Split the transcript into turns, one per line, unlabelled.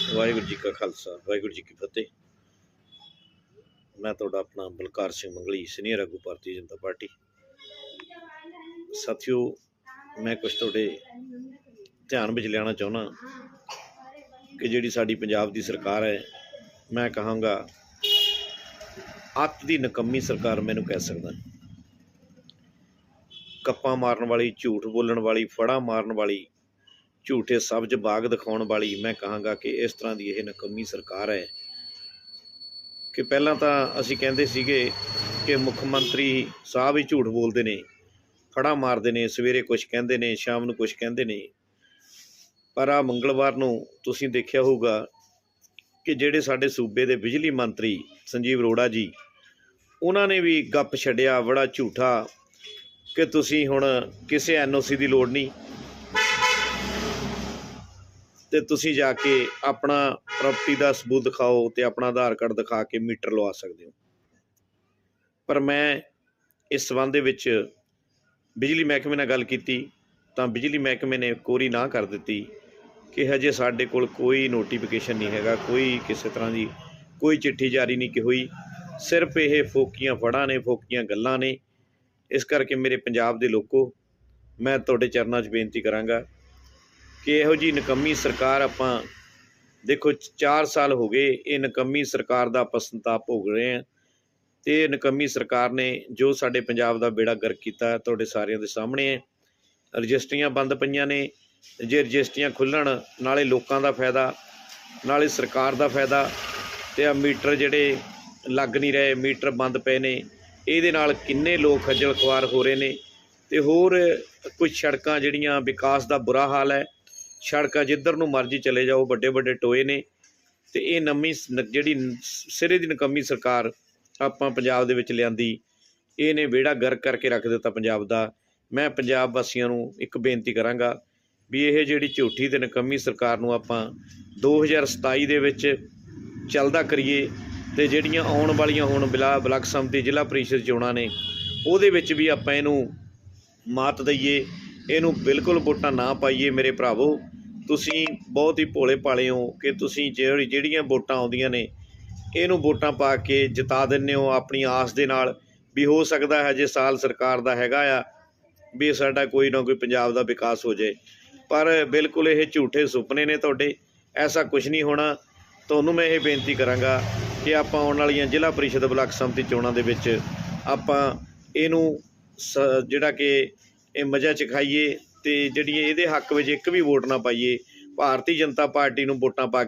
ਵਾਹਿਗੁਰੂ ਜੀ ਕਾ ਖਾਲਸਾ, ਵਾਹਿਗੁਰੂ ਜੀ ਕੀ ਫਤਿਹ। ਮੈਂ ਤੁਹਾਡਾ ਆਪਣਾ ਬਲਕਾਰ ਸਿੰਘ ਮੰਗਲੀ, ਸੀਨੀਅਰ ਆਗੂ ਭਾਰਤੀ ਜਨਤਾ ਪਾਰਟੀ। ਸਾਥੀਓ, ਮੈਂ ਕੁਝ ਤੁਹਾਡੇ ਧਿਆਨ ਵਿੱਚ ਲਿਆਉਣਾ ਚਾਹੁੰਦਾ ਕਿ ਜਿਹੜੀ ਸਾਡੀ ਪੰਜਾਬ ਦੀ ਸਰਕਾਰ ਹੈ, ਮੈਂ ਕਹਾਂਗਾ, ਅੱਤ ਦੀ ਨਕੰਮੀ ਸਰਕਾਰ ਮੈਨੂੰ ਕਹਿ ਸਕਦਾ ਕੱਪਾਂ ਮਾਰਨ ਵਾਲੀ, ਝੂਠ ਬੋਲਣ ਵਾਲੀ, ਫੜਾ ਮਾਰਨ ਵਾਲੀ ਝੂਠੇ ਸਬਜ਼ ਬਾਗ ਦਿਖਾਉਣ ਵਾਲੀ ਮੈਂ ਕਹਾਂਗਾ ਕਿ ਇਸ ਤਰ੍ਹਾਂ ਦੀ ਇਹ ਨਕੰਮੀ ਸਰਕਾਰ ਹੈ। ਕਿ ਪਹਿਲਾਂ ਤਾਂ ਅਸੀਂ ਕਹਿੰਦੇ ਸੀਗੇ ਕਿ ਮੁੱਖ ਮੰਤਰੀ ਸਾਹਿਬ ਹੀ ਝੂਠ ਬੋਲਦੇ ਨੇ ਫੜਾ ਮਾਰਦੇ ਨੇ, ਸਵੇਰੇ ਕੁਝ ਕਹਿੰਦੇ ਨੇ, ਸ਼ਾਮ ਨੂੰ ਕੁਝ ਕਹਿੰਦੇ ਨੇ। ਪਰ ਆ ਮੰਗਲਵਾਰ ਨੂੰ ਤੁਸੀਂ ਦੇਖਿਆ ਹੋਊਗਾ ਕਿ ਜਿਹੜੇ ਸਾਡੇ ਸੂਬੇ ਦੇ ਬਿਜਲੀ ਮੰਤਰੀ ਸੰਜੀਵ ਅਰੋੜਾ ਜੀ, ਉਹਨਾਂ ਨੇ ਵੀ ਗੱਪ ਛੱਡਿਆ, ਬੜਾ ਝੂਠਾ ਕਿ ਤੁਸੀਂ ਹੁਣ ਕਿਸੇ ਐਨਓਸੀ ਦੀ ਲੋੜ ਨਹੀਂ। ਤੇ ਤੁਸੀਂ ਜਾ ਕੇ ਆਪਣਾ ਪ੍ਰਾਪਰਟੀ ਦਾ ਸਬੂਤ ਦਿਖਾਓ ਤੇ ਆਪਣਾ ਆਧਾਰ ਕਾਰਡ ਦਿਖਾ ਕੇ ਮੀਟਰ ਲਵਾ ਸਕਦੇ ਹੋ। ਪਰ ਮੈਂ ਇਸ ਸਬੰਧ ਦੇ ਵਿੱਚ ਬਿਜਲੀ ਮਹਿਕਮੇ ਨਾਲ ਗੱਲ ਕੀਤੀ ਤਾਂ ਬਿਜਲੀ ਮਹਿਕਮੇ ਨੇ ਕੋਰੀ ਨਾ ਕਰ ਦਿੱਤੀ ਕਿ ਹਜੇ ਸਾਡੇ ਕੋਲ ਕੋਈ ਨੋਟੀਫਿਕੇਸ਼ਨ ਨਹੀਂ ਹੈਗਾ, ਕੋਈ ਕਿਸੇ ਤਰ੍ਹਾਂ ਦੀ ਕੋਈ ਚਿੱਠੀ ਜਾਰੀ ਨਹੀਂ ਕਿ ਹੋਈ। ਸਿਰਫ ਇਹ ਫੋਕੀਆਂ ਫੜਾਂ ਨੇ, ਫੋਕੀਆਂ ਗੱਲਾਂ ਨੇ। ਇਸ ਕਰਕੇ ਮੇਰੇ ਪੰਜਾਬ ਦੇ ਲੋਕੋ, ਮੈਂ ਤੁਹਾਡੇ ਚਰਨਾਂ 'ਚ ਬੇਨਤੀ ਕਰਾਂਗਾ ਕਿ ਇਹੋ ਜੀ ਨਕੰਮੀ ਸਰਕਾਰ ਆਪਾਂ ਦੇਖੋ 4 ਸਾਲ ਹੋ ਗਏ ਇਹ ਨਕੰਮੀ ਸਰਕਾਰ ਦਾ ਆਪਾਂ ਸੰਤਾਪ ਭੋਗ ਰਹੇ ਹਾਂ ਤੇ ਇਹ ਨਕੰਮੀ ਸਰਕਾਰ ਨੇ ਜੋ ਸਾਡੇ ਪੰਜਾਬ ਦਾ ਬੇੜਾ ਗਰਕ ਕੀਤਾ ਤੁਹਾਡੇ ਸਾਰਿਆਂ ਦੇ ਸਾਹਮਣੇ ਹੈ। ਰਜਿਸਟਰੀਆਂ ਬੰਦ ਪਈਆਂ ਨੇ, ਜੇ ਰਜਿਸਟਰੀਆਂ ਖੁੱਲਣ ਨਾਲੇ ਲੋਕਾਂ ਦਾ ਫਾਇਦਾ, ਨਾਲੇ ਸਰਕਾਰ ਦਾ ਫਾਇਦਾ ਤੇ ਆ ਮੀਟਰ ਜਿਹੜੇ ਲੱਗ ਨਹੀਂ ਰਹੇ, ਮੀਟਰ ਬੰਦ ਪਏ ਨੇ, ਇਹਦੇ ਨਾਲ ਕਿੰਨੇ ਲੋਕ ਖੱਜਲ ਖੁਆਰ ਹੋ ਰਹੇ ਨੇ ਤੇ ਹੋਰ ਕੁਝ ਸੜਕਾਂ ਜਿਹੜੀਆਂ ਵਿਕਾਸ ਦਾ ਬੁਰਾ ਹਾਲ ਹੈ ਸੜਕਾਂ ਜਿੱਧਰ ਨੂੰ ਮਰਜ਼ੀ ਚਲੇ ਜਾਓ ਵੱਡੇ ਵੱਡੇ ਟੋਏ ਨੇ। ਤੇ ਇਹ ਨਵੀਂ ਨ- ਜਿਹੜੀ ਸਿਰੇ ਦੀ ਨਕੰਮੀ ਸਰਕਾਰ ਆਪਾਂ ਪੰਜਾਬ ਦੇ ਵਿੱਚ ਲਿਆਂਦੀ, ਇਹਨੇ ਵਿਹੜਾ ਗਰਕ ਕਰਕੇ ਰੱਖ ਦਿੱਤਾ ਪੰਜਾਬ ਦਾ। ਮੈਂ ਪੰਜਾਬ ਵਾਸੀਆਂ ਨੂੰ ਇੱਕ ਬੇਨਤੀ ਕਰਾਂਗਾ ਵੀ ਇਹ ਜਿਹੜੀ ਝੂਠੀ ਤੇ ਨਕੰਮੀ ਸਰਕਾਰ ਨੂੰ ਆਪਾਂ 2027 ਦੇ ਵਿੱਚ ਚੱਲਦਾ ਕਰੀਏ ਤੇ ਜਿਹੜੀਆਂ ਆਉਣ ਵਾਲੀਆਂ ਹੁਣ ਬਲਾ, ਬਲਾਕ ਸੰਮਤੀ ਜ਼ਿਲ੍ਹਾ ਪ੍ਰੀਸ਼ਦ ਚੋਣਾਂ ਨੇ, ਉਹਦੇ ਵਿੱਚ ਵੀ ਆਪਾਂ ਇਹਨੂੰ ਮਾਤ ਦਈਏ, ਇਹਨੂੰ ਬਿਲਕੁਲ ਵੋਟਾਂ ਨਾ ਪਾਈਏ ਮੇਰੇ ਭਰਾਵੋ। ਤੁਸੀਂ ਬਹੁਤ ਹੀ ਭੋਲੇ ਭਾਲੇ ਹੋ ਕਿ ਤੁਸੀਂ ਜਿਹੜੀ ਜਿਹੜੀਆਂ ਵੋਟਾਂ ਆਉਂਦੀਆਂ ਨੇ, ਇਹਨੂੰ ਵੋਟਾਂ ਪਾ ਕੇ ਜਿਤਾ ਦਿੰਦੇ ਹੋ ਆਪਣੀ ਆਸ ਦੇ ਨਾਲ। ਵੀ ਹੋ ਸਕਦਾ ਹੈ ਜੇ ਸਾਲ ਸਰਕਾਰ ਦਾ ਹੈਗਾ ਆ, ਵੀ ਸਾਡਾ ਕੋਈ ਨਾ ਕੋਈ ਪੰਜਾਬ ਦਾ ਵਿਕਾਸ ਹੋ ਜਾਏ ਪਰ ਬਿਲਕੁਲ ਇਹ ਝੂਠੇ ਸੁਪਨੇ ਨੇ ਤੁਹਾਡੇ, ਐਸਾ ਕੁਝ ਨਹੀਂ ਹੋਣਾ। ਤੁਹਾਨੂੰ ਮੈਂ ਇਹ ਬੇਨਤੀ ਕਰਾਂਗਾ ਕਿ ਆਪਾਂ ਆਉਣ ਵਾਲੀਆਂ ਜ਼ਿਲ੍ਹਾ ਪਰਿਸ਼ਦ ਬਲਾਕ ਸੰਮਤੀ ਚੋਣਾਂ ਦੇ ਵਿੱਚ ਆਪਾਂ ਇਹਨੂੰ ਸ- ਜਿਹੜਾ ਕਿ ਇਹ ਮਜ਼ਾ ਚਖਾਈਏ ਤੇ ਜਿਹੜੀ ਇਹਦੇ ਹੱਕ ਵਿੱਚ ਇੱਕ ਵੀ ਵੋਟ ਨਾ ਪਾਈਏ, ਭਾਰਤੀ ਜਨਤਾ ਪਾਰਟੀ ਨੂੰ ਵੋਟਾਂ ਪਾ